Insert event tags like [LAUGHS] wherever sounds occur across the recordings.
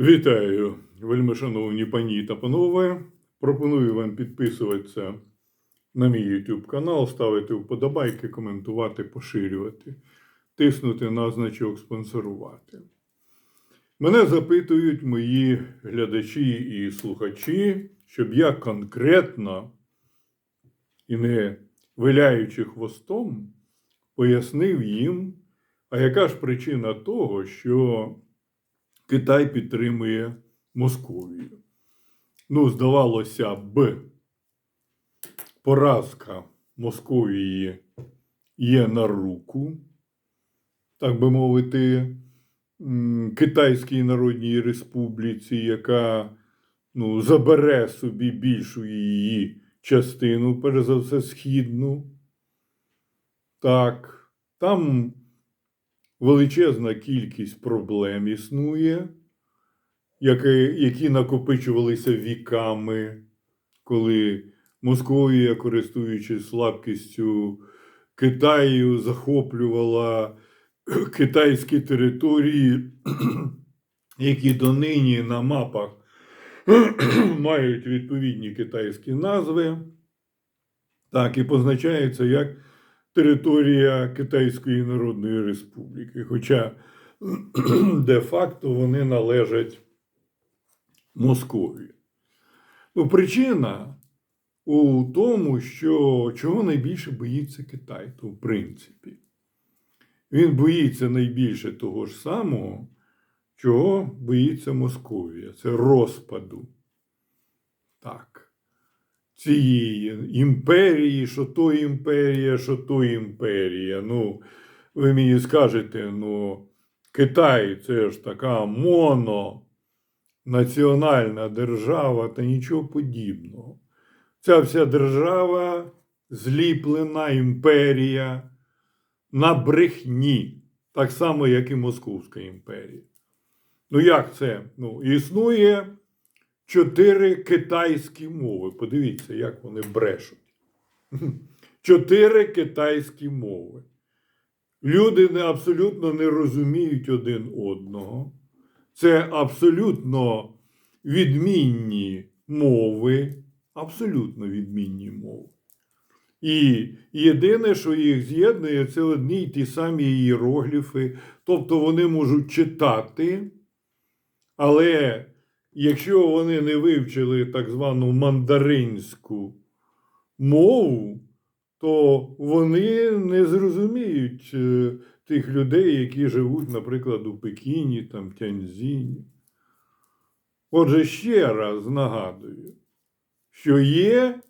Вітаю, вельмишановні пані та панове. Пропоную вам підписуватися на мій YouTube канал, ставити вподобайки, коментувати, поширювати, тиснути на значок спонсорувати. Мене запитують мої глядачі і слухачі, щоб я конкретно і не виляючи хвостом, пояснив їм, а яка ж причина того, що Китай підтримує Московію. Ну, здавалося б, поразка Московії є на руку, так би мовити, Китайській Народній Республіці, яка ну, забере собі більшу її частину, перш за все, східну. Так, там величезна кількість проблем існує, які, які накопичувалися віками, коли Московія, користуючись слабкістю Китаю, захоплювала [CLEARS THROAT] китайські території, [CLEARS THROAT] які донині на мапах [CLEARS THROAT] мають відповідні китайські назви. Так, і позначаються як територія Китайської Народної Республіки. Хоча [CLEARS THROAT] де-факто вони належать Московії. Ну, причина у тому, що чого найбільше боїться Китай, то в принципі. Він боїться найбільше того ж самого, чого боїться Московія. Це розпаду. Цієї імперії, що то імперія, що то імперія. Ну, ви мені скажете, ну, Китай це ж така мононаціональна держава та нічого подібного. Ця вся держава зліплена імперія на брехні, так само, як і Московська імперія. Ну, як це? Ну, існує чотири китайські мови. Подивіться, як вони брешуть. [LAUGHS] Чотири китайські мови. Люди не, абсолютно не розуміють один одного. Це абсолютно відмінні мови. Абсолютно відмінні мови. І єдине, що їх з'єднує, це одні й ті самі ієрогліфи. Тобто вони можуть читати, але якщо вони не вивчили так звану мандаринську мову, то вони не зрозуміють е, тих людей, які живуть, наприклад, у Пекіні, там, Тяньзіні. Отже, ще раз нагадую, що є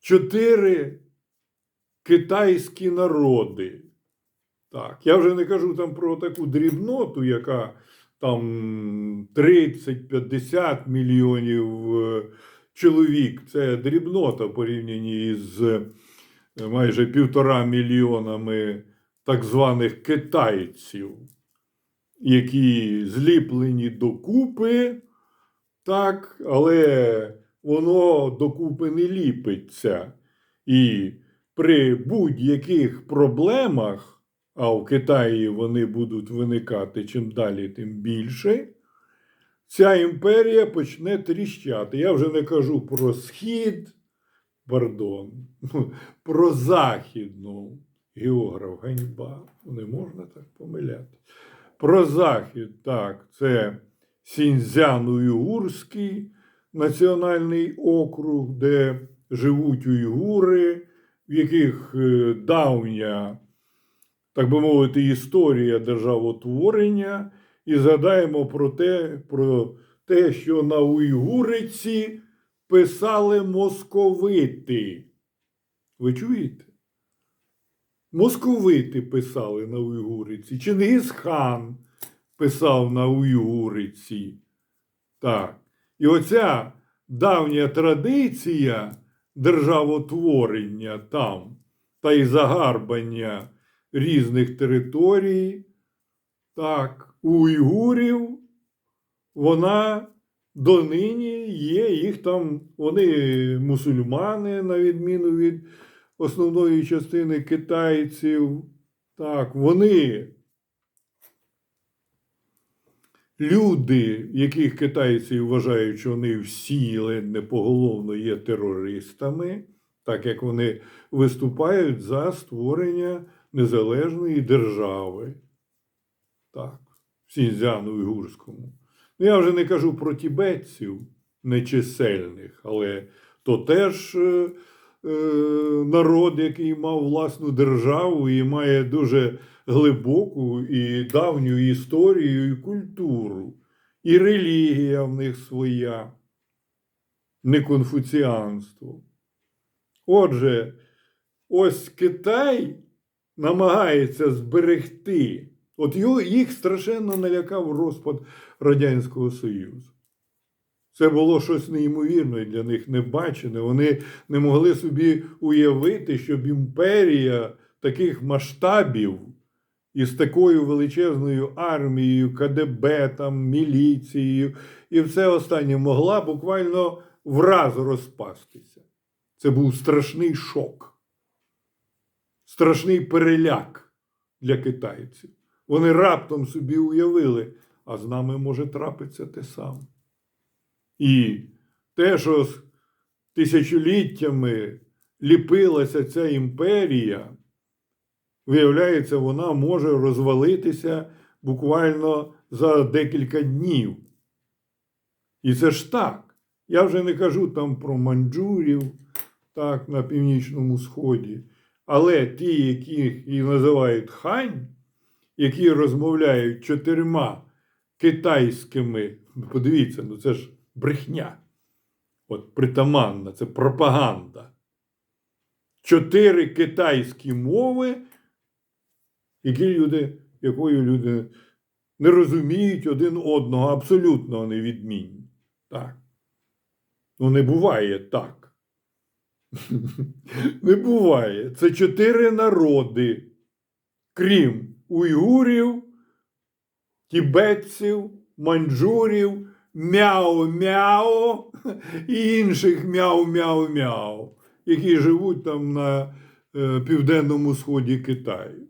чотири китайські народи. Так, я вже не кажу там про таку дрібноту, яка там 30-50 мільйонів е, чоловік. Це дрібнота порівнянні з е, майже півтора мільйонами так званих китайців, які зліплені докупи, так, але воно докупи не ліпиться. І при будь-яких проблемах а в Китаї вони будуть виникати чим далі, тим більше. Ця імперія почне тріщати. Я вже не кажу про схід, пардон, [LAUGHS] про західну географ ганьба. Не можна так помиляти. Про захід, так, це Сіньцзян-Уйгурський національний округ, де живуть уйгури, в яких е, давня так би мовити, історія державотворення, і згадаємо про те, про те, що на Уйгуриці писали московити. Ви чуєте? Московити писали на Уйгуриці. Чингисхан писав на Уйгуриці. Так. І оця давня традиція державотворення там та й загарбання різних територій. Так, у уйгурів вона донині є, їх там, вони мусульмани, на відміну від основної частини китайців. Так, вони люди, яких китайці вважають, що вони всі ледь не поголовно є терористами, так як вони виступають за створення незалежної держави. Так, в Сіньцзяну-Уйгурському. Ну, я вже не кажу про тібетців нечисельних, але то теж е, е, народ, який мав власну державу і має дуже глибоку і давню історію і культуру, і релігія в них своя, не конфуціанство. Отже, ось Китай намагається зберегти. От його, їх страшенно налякав розпад Радянського Союзу. Це було щось неймовірне для них небачене. Вони не могли собі уявити, щоб імперія таких масштабів із такою величезною армією, КДБ, там, міліцією і все останнє могла буквально враз розпастися. Це був страшний шок, страшний переляк для китайців. Вони раптом собі уявили, а з нами може трапитися те саме. І те, що з тисячоліттями ліпилася ця імперія, виявляється, вона може розвалитися буквально за декілька днів. І це ж так. Я вже не кажу там про манджурів, так, на північному сході. Але ті, які і називають хань, які розмовляють чотирма китайськими, подивіться, ну це ж брехня. От притаманна, це пропаганда. Чотири китайські мови, які люди, якою люди не розуміють один одного, абсолютно вони відмінні. Так. Ну, не буває так. [LAUGHS] Не буває. Це чотири народи, крім уйгурів, тібетців, манджурів, мяу-мяу [LAUGHS] і інших мяу-мяу-мяу, які живуть там на е, південному сході Китаю.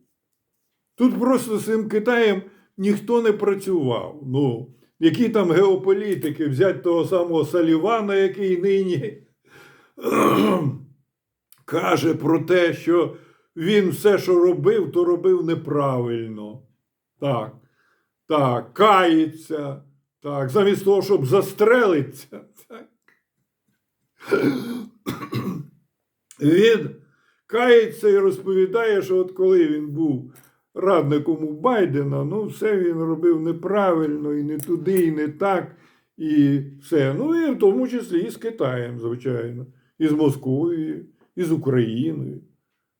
Тут просто з цим Китаєм ніхто не працював. Ну, які там геополітики, взяти того самого Салівана, який нині [CLEARS THROAT] каже про те, що він все, що робив, то робив неправильно. Так, так, кається, так, замість того, щоб застрелитися. Так. [CLEARS THROAT] Він кається і розповідає, що от коли він був радником у Байдена, ну все він робив неправильно, і не туди, і не так, і все. Ну і в тому числі і з Китаєм, звичайно, і з Московією, і з Україною.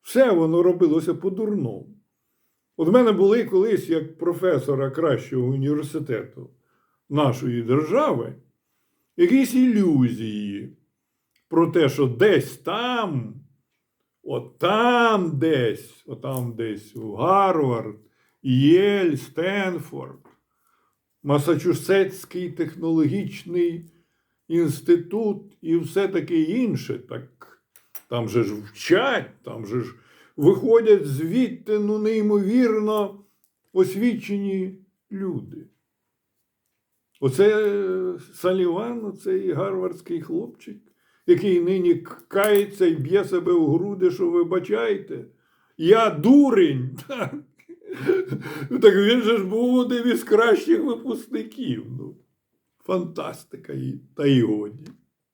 Все воно робилося по-дурному. От в мене були колись як професора кращого університету нашої держави якісь ілюзії про те, що десь там, от там десь, от там десь у Гарвард, Єль, Стенфорд, Масачусетський технологічний інститут і все таке інше. Так там же ж вчать, там же ж виходять звідти ну, неймовірно освічені люди. Оце е, Саліван, оцей гарвардський хлопчик, який нині кається і б'є себе в груди, що вибачайте. Я дурень. [LAUGHS] Так, так він же ж був один із кращих випускників. Ну, фантастика і- та й годі.